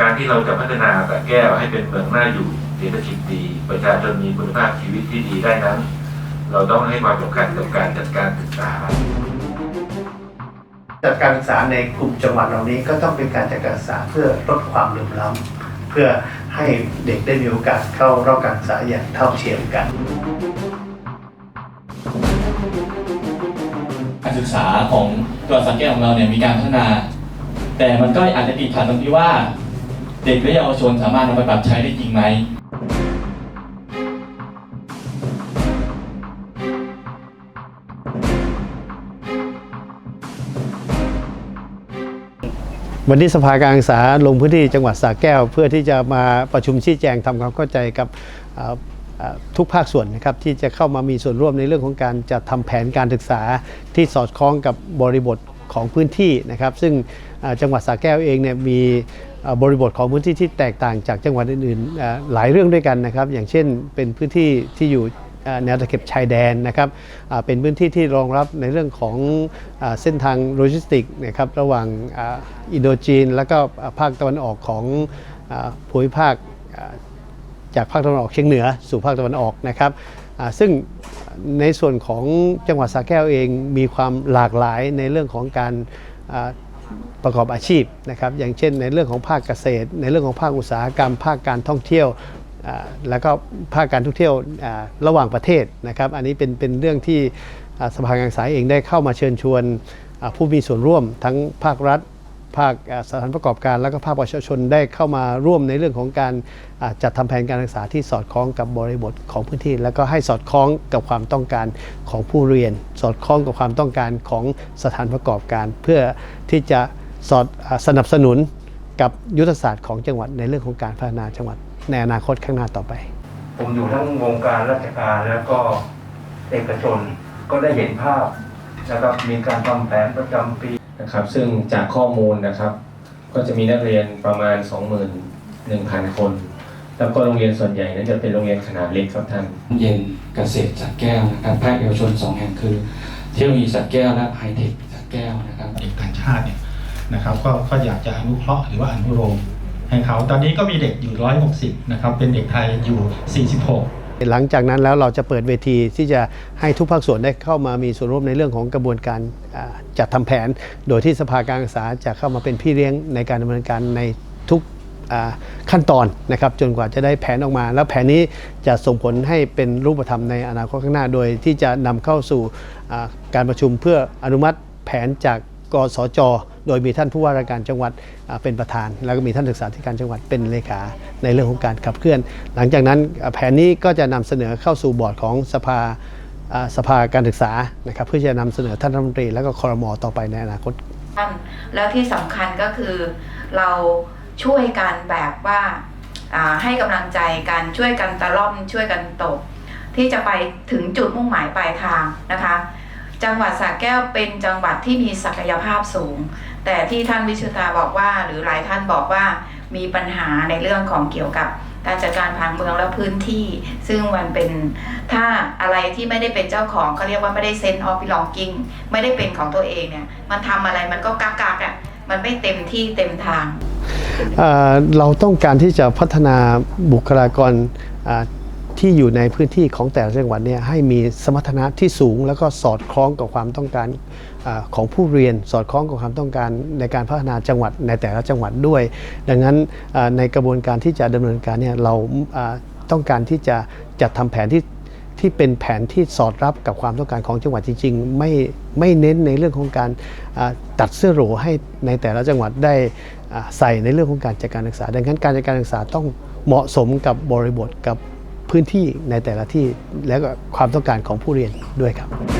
การที่เราจะพัฒนาสระแก้วให้เป็นเมืองน่าอยู่เศรษฐกิจดี ประชาชนมีคุณภาพชีวิตที่ดีได้นั้น เราต้องให้ความสำคัญกับการจัดการศึกษาจัดการศึกษาในกลุ่มจังหวัดเหล่านี้ก็ต้องเป็นการจัดการศึกษาเพื่อลดความเหลื่อมล้ำเพื่อให้เด็กได้มีโอกาสเข้ารับการศึกษาอย่างเท่าเทียมกัน การศึกษาของตัวสังเกตของเราเนี่ยมีการพัฒนา แต่มันก็อาจจะติดขัดตรงที่ว่า เด็กและเยาวชนสามารถนำไปปรับใช้ได้จริงไหมวันนี้สภาการศึกษาลงพื้นที่จังหวัดสระแก้ว เพื่อที่จะมาประชุมชี้แจงทำความเข้าใจกับทุกภาคส่วนนะครับที่จะเข้ามามีส่วนร่วมในเรื่องของการจัดทำแผนการศึกษาที่สอดคล้องกับบริบทของพื้นที่นะครับ ซึ่งจังหวัดสระแก้วเองเนี่ยมี บริบทของพื้นที่ที่แตกต่างจากจังหวัดอื่นๆหลายเรื่องด้วยกันนะครับ อย่างเช่นเป็นพื้นที่ที่อยู่แนวตะเข็บชายแดนนะครับเป็นพื้นที่ที่รองรับในเรื่องของอเส้นทางโลจิสติกนะครับระหว่างอ,อินโดจีน แล้วก็ภาคตะวันออกของอภูมิภาคจากภาคตะวันออกเฉียงเหนือสู่ภาคตะวันออกนะครับซึ่งในส่วนของจังหวัดสระแก้วเองมีความหลากหลายในเรื่องของการ ประกอบอาชีพนะครับอย่างเช่นในเรื่องของภาคเกษตร ในเรื่องของภาคอุตสาหกรรม ภาคการท่องเที่ยวแล้วก็ภาคการท่องเที่ยวระหว่างประเทศนะครับ อันนี้เป็นเป็นเรื่องที่สภาการศึกษาเองได้เข้ามาเชิญชวนผู้มีส่วนร่วมทั้งภาครัฐ ภาคสถานประกอบการ แล้วก็ภาคประชาชนได้เข้ามาร่วมในเรื่องของการจัดทำแผนการศึกษาที่สอดคล้องกับบริบทของพื้นที่ แล้วก็ให้สอดคล้องกับความต้องการของผู้เรียน สอดคล้องกับความต้องการของสถานประกอบการ เพื่อที่จะสอดสนับสนุนกับยุทธศาสตร์ของจังหวัดในเรื่องของการพัฒนาจังหวัดในอนาคตข้างหน้าต่อไป ผมอยู่ทั้งวงการราชการแล้วก็เอกชนก็ได้เห็นภาพนะครับมีการทำแผนประจำปี นะครับ ซึ่งจากข้อมูลนะครับ ก็จะมีนักเรียนประมาณ 21,000 คน แล้วก็โรงเรียนส่วนใหญ่นั้นจะเป็นโรงเรียนขนาดเล็กครับท่านเย็นเกษตรสักแก้วนะครับภาคเอกชนสองแห่งคือ เทคโนโลยีสักแก้วและไฮเทคสักแก้วนะครับเด็กต่างชาติเนี่ยนะครับก็ก็อยากจะอนุเคราะห์หรือว่าอนุโลมให้เขาตอนนี้ก็มีเด็กอยู่ 160 นะครับ เป็นเด็กไทยอยู่ 46 หลังจากนั้นแล้วเราจะเปิดเวทีที่จะให้ทุกภาคส่วนได้เข้ามามีส่วนร่วมในเรื่องของกระบวนการจัดทำแผน โดยที่สภาการศึกษาจะเข้ามาเป็นพี่เลี้ยงในการดำเนินการในทุกขั้นตอนนะครับจนกว่าจะได้แผนออกมา แล้วแผนนี้จะส่งผลให้เป็นรูปธรรมในอนาคตข้างหน้า โดยที่จะนำเข้าสู่การประชุมเพื่ออนุมัติแผนจากกสจ โดยมีท่านผู้ว่าราชการจังหวัดเป็นประธาน แล้วก็มีท่านศึกษาธิการจังหวัดเป็นเลขาในเรื่องของการขับเคลื่อน หลังจากนั้นแผนนี้ก็จะนำเสนอเข้าสู่บอร์ดของสภาสภาการศึกษานะครับเพื่อจะนำเสนอท่านรัฐมนตรีแล้วก็คอรมอต่อไปในอนาคตแล้วที่สำคัญก็คือเราช่วยกันแบบว่าอ่าให้กำลังใจกันช่วยกันตะล่อมช่วยกันตก ที่จะไปถึงจุดมุ่งหมายปลายทางนะคะ จังหวัดสระแก้วเป็นจังหวัดที่มีศักยภาพสูง แต่ที่ท่านวิชุตาบอกว่า หรือหลายท่านบอกว่ามีปัญหาในเรื่องของเกี่ยวกับการจัดการผังเมืองและพื้นที่ ซึ่งมันเป็นถ้าอะไรที่ไม่ได้เป็นเจ้าของเขาเรียกว่าไม่ได้เซ็นออฟ belonging ไม่ได้เป็นของตัวเองเนี่ยมันทำอะไรมันก็กักกักๆอะมันไม่เต็มที่เต็มทางเเราต้องการที่จะพัฒนาบุคลากรอ่า ที่อยู่ในพื้นที่ของแต่ละจังหวัดเนี่ยให้มีสมรรถนะที่สูง แล้วก็สอดคล้องกับความต้องการอของผู้เรียน สอดคล้องกับความต้องการในการพัฒนาจังหวัดในแต่ละจังหวัดด้วย ดังนั้นในกระบวนการที่จะดำเนินการเนี่ยเราต้องการที่จะจัดทำแผนที่ที่เป็นแผนที่สอดรับกับความต้องการของจังหวัดจริง ๆ ไม่ไม่เน้นในเรื่องของการตัดเสื้อโหรให้ในแต่ละจังหวัดได้ใส่ในเรื่องของการจัดการศึกษา ดังนั้นการจัดการศึกษาต้องเหมาะสมกับบริบทกับ พื้นที่ในแต่ละที่และก็ความต้องการของผู้เรียนด้วยครับ